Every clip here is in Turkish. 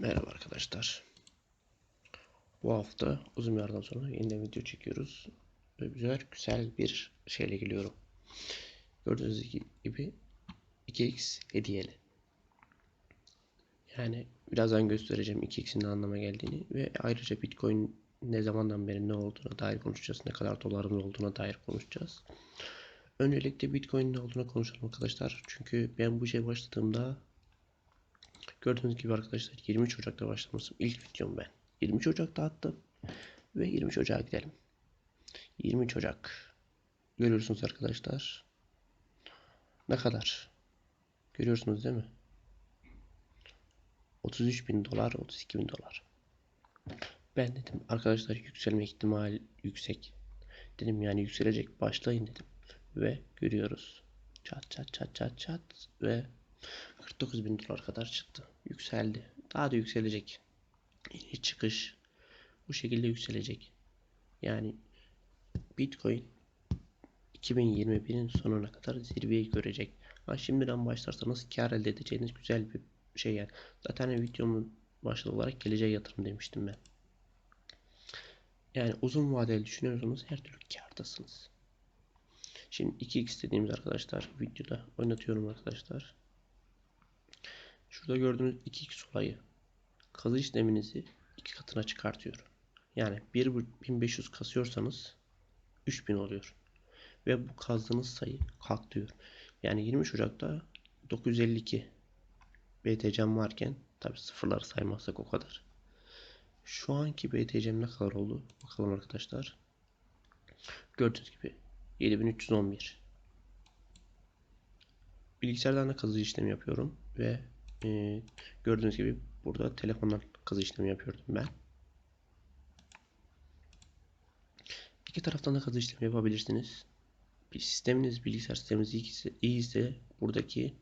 Merhaba arkadaşlar. Bu hafta uzun bir aradan sonra yeniden video çekiyoruz. Ve güzel güzel bir şeyle geliyorum. Gördüğünüz gibi 2x hediyeli. Yani birazdan göstereceğim 2x'in ne anlama geldiğini ve ayrıca Bitcoin ne zamandan beri ne olduğuna dair konuşacağız. Ne kadar dolarımız olduğuna dair konuşacağız. Öncelikle Bitcoin ne olduğuna konuşalım arkadaşlar. Çünkü ben bu işe başladığımda Gördüğünüz gibi arkadaşlar 23 Ocak'ta başlamışım. İlk videom ben. 23 Ocak'ta attım. Ve 23 Ocak'a gidelim. 23 Ocak. Görüyorsunuz arkadaşlar. Ne kadar? Görüyorsunuz değil mi? 33 bin dolar, 32 bin dolar. Ben dedim arkadaşlar yükselme ihtimali yüksek. Dedim yani yükselecek başlayın dedim. Ve görüyoruz. Çat çat çat çat çat ve 49 bin dolar kadar çıktı. Yükseldi. Daha da yükselecek. İniş çıkış bu şekilde yükselecek. Yani Bitcoin 2021'in sonuna kadar zirveyi görecek. Ha şimdiden başlarsanız kar elde edeceğiniz güzel bir şey yani. Zaten videomun başlığı olarak geleceğe yatırım demiştim ben. Yani uzun vadeli düşünüyorsanız her türlü kardasınız. Şimdi 2x dediğimiz arkadaşlar videoda oynatıyorum arkadaşlar. Şurada gördüğünüz 2x olayı kazı işleminizi iki katına çıkartıyor. Yani 1500 kasıyorsanız 3000 oluyor. Ve bu kazdığınız sayı kalkıyor. Yani 20 Ocak'ta 952 BTC'm varken tabi sıfırları saymazsak o kadar. Şu anki BTC'm ne kadar oldu? Bakalım arkadaşlar. Gördüğünüz gibi 7311 Bilgisayardan da kazı işlemi yapıyorum ve e, gördüğünüz gibi burada telefondan kazı işlemi yapıyordum ben. İki taraftan da kazı işlemi yapabilirsiniz. Bir sisteminiz, bilgisayar sisteminiz iyiyse, iyiyse buradaki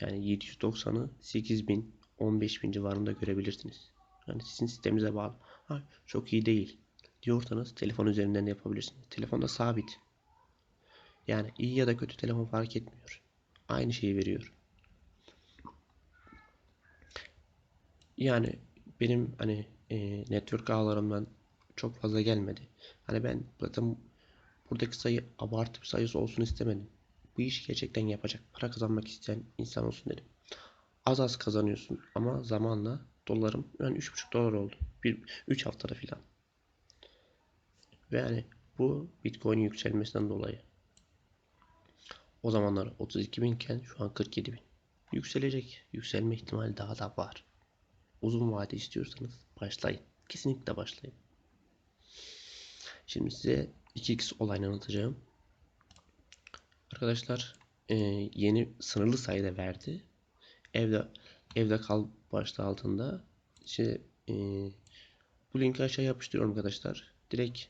yani 790'ı 8000, 15000 civarında görebilirsiniz. Yani sizin sisteminize bağlı. Ha, çok iyi değil diyorsanız telefon üzerinden de yapabilirsiniz. Telefonda sabit. Yani iyi ya da kötü telefon fark etmiyor. Aynı şeyi veriyor. Yani benim hani e, network ağlarımdan çok fazla gelmedi. Hani ben zaten buradaki sayı abartı bir sayısı olsun istemedim. Bu işi gerçekten yapacak, para kazanmak isteyen insan olsun dedim. Az az kazanıyorsun ama zamanla dolarım yani 3,5 dolar oldu. Bir, 3 haftada filan. Ve yani bu Bitcoin yükselmesinden dolayı. O zamanlar 32 bin iken şu an 47 bin. Yükselecek. Yükselme ihtimali daha da var uzun vade istiyorsanız başlayın. Kesinlikle başlayın. Şimdi size 2x olayını anlatacağım. Arkadaşlar e, yeni sınırlı sayıda verdi. Evde evde kal başlığı altında işte e, bu linki aşağı yapıştırıyorum arkadaşlar. Direkt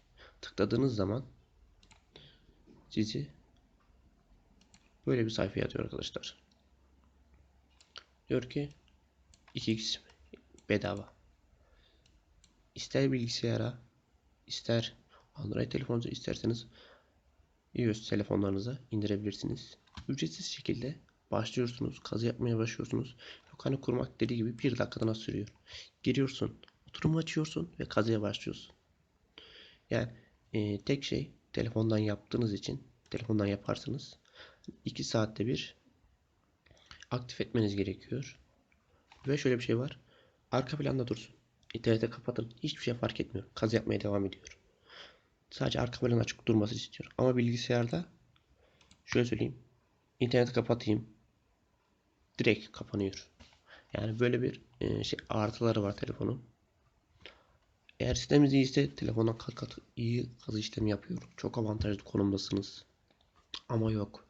tıkladığınız zaman sizi böyle bir sayfaya atıyor arkadaşlar. Diyor ki 2x bedava. İster bilgisayara, ister Android telefonunuza isterseniz iOS telefonlarınıza indirebilirsiniz. Ücretsiz şekilde başlıyorsunuz, kazı yapmaya başlıyorsunuz. Yok hani kurmak dediği gibi bir dakikada sürüyor. Giriyorsun, oturumu açıyorsun ve kazıya başlıyorsun. Yani e, tek şey telefondan yaptığınız için telefondan yaparsınız. 2 saatte bir aktif etmeniz gerekiyor. Ve şöyle bir şey var. Arka planda dursun. İnternete kapatın. Hiçbir şey fark etmiyor. Kaz yapmaya devam ediyor. Sadece arka plan açık durması istiyor. Ama bilgisayarda şöyle söyleyeyim. İnterneti kapatayım. Direkt kapanıyor. Yani böyle bir e, şey artıları var telefonun. Eğer sisteminiz iyiyse telefondan kat kat iyi kazı işlemi yapıyor. Çok avantajlı konumdasınız. Ama yok.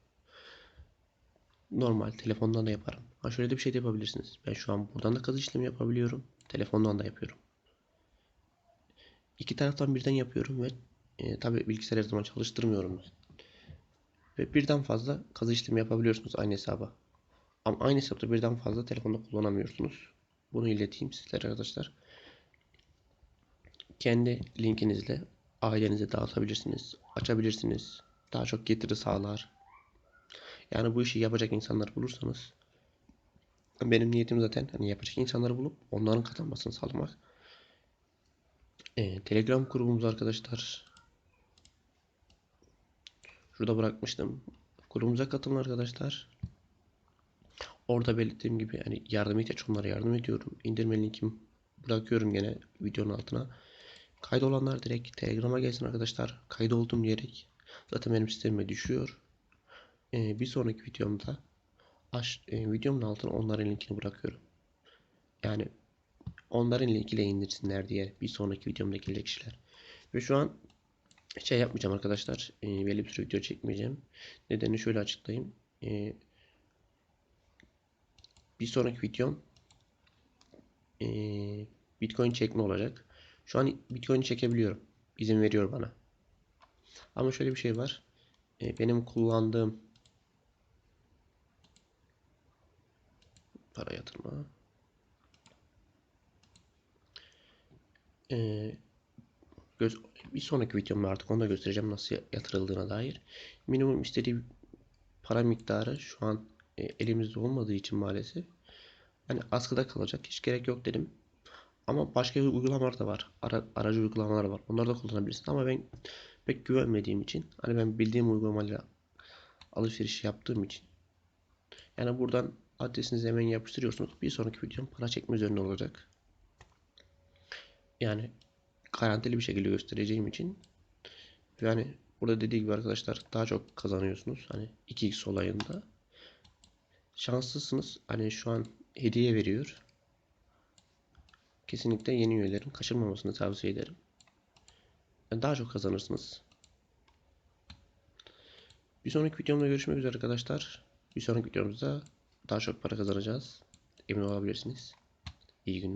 Normal telefondan da yaparım. Ha şöyle de bir şey de yapabilirsiniz. Ben şu an buradan da kazı işlemi yapabiliyorum. Telefondan da yapıyorum. İki taraftan birden yapıyorum ve e, tabi bilgisayar her zaman çalıştırmıyorum. Ve birden fazla kazı işlemi yapabiliyorsunuz aynı hesaba. Ama aynı hesapta birden fazla telefonda kullanamıyorsunuz. Bunu ileteyim sizlere arkadaşlar. Kendi linkinizle ailenize dağıtabilirsiniz. Açabilirsiniz. Daha çok getiri sağlar. Yani bu işi yapacak insanlar bulursanız benim niyetim zaten hani yapacak insanları bulup onların kazanmasını sağlamak. Ee, Telegram grubumuz arkadaşlar. Şurada bırakmıştım. Grubumuza katılın arkadaşlar. Orada belirttiğim gibi hani yardım ihtiyaç onlara yardım ediyorum. İndirme linkimi bırakıyorum gene videonun altına. Kaydolanlar direkt Telegram'a gelsin arkadaşlar. Kaydoldum diyerek zaten benim sistemime düşüyor. Ee, bir sonraki videomda aş, e, videomun altına onların linkini bırakıyorum. Yani onların linkiyle indirsinler diye bir sonraki videomda gelecek kişiler. Ve şu an şey yapmayacağım arkadaşlar. E, belli bir süre video çekmeyeceğim. Nedenini şöyle açıklayayım. E, bir sonraki videom e, Bitcoin çekme olacak. Şu an Bitcoin çekebiliyorum. İzin veriyor bana. Ama şöyle bir şey var. E, benim kullandığım para yatırma. E, göz, bir sonraki videomda artık onu da göstereceğim nasıl yatırıldığına dair. Minimum istediği para miktarı şu an e, elimizde olmadığı için maalesef hani askıda kalacak. Hiç gerek yok dedim. Ama başka uygulamalar da var. Ara, aracı uygulamalar var. Onları da kullanabilirsin. Ama ben pek güvenmediğim için hani ben bildiğim uygulamayla alışveriş yaptığım için yani buradan adresinizi hemen yapıştırıyorsunuz. Bir sonraki videom para çekme üzerine olacak. Yani garantili bir şekilde göstereceğim için yani burada dediği gibi arkadaşlar daha çok kazanıyorsunuz. Hani 2x olayında. Şanslısınız. Hani şu an hediye veriyor. Kesinlikle yeni üyelerin kaçırmamasını tavsiye ederim. Yani daha çok kazanırsınız. Bir sonraki videomda görüşmek üzere arkadaşlar. Bir sonraki videomuzda daha çok para kazanacağız. Emin olabilirsiniz. İyi günler.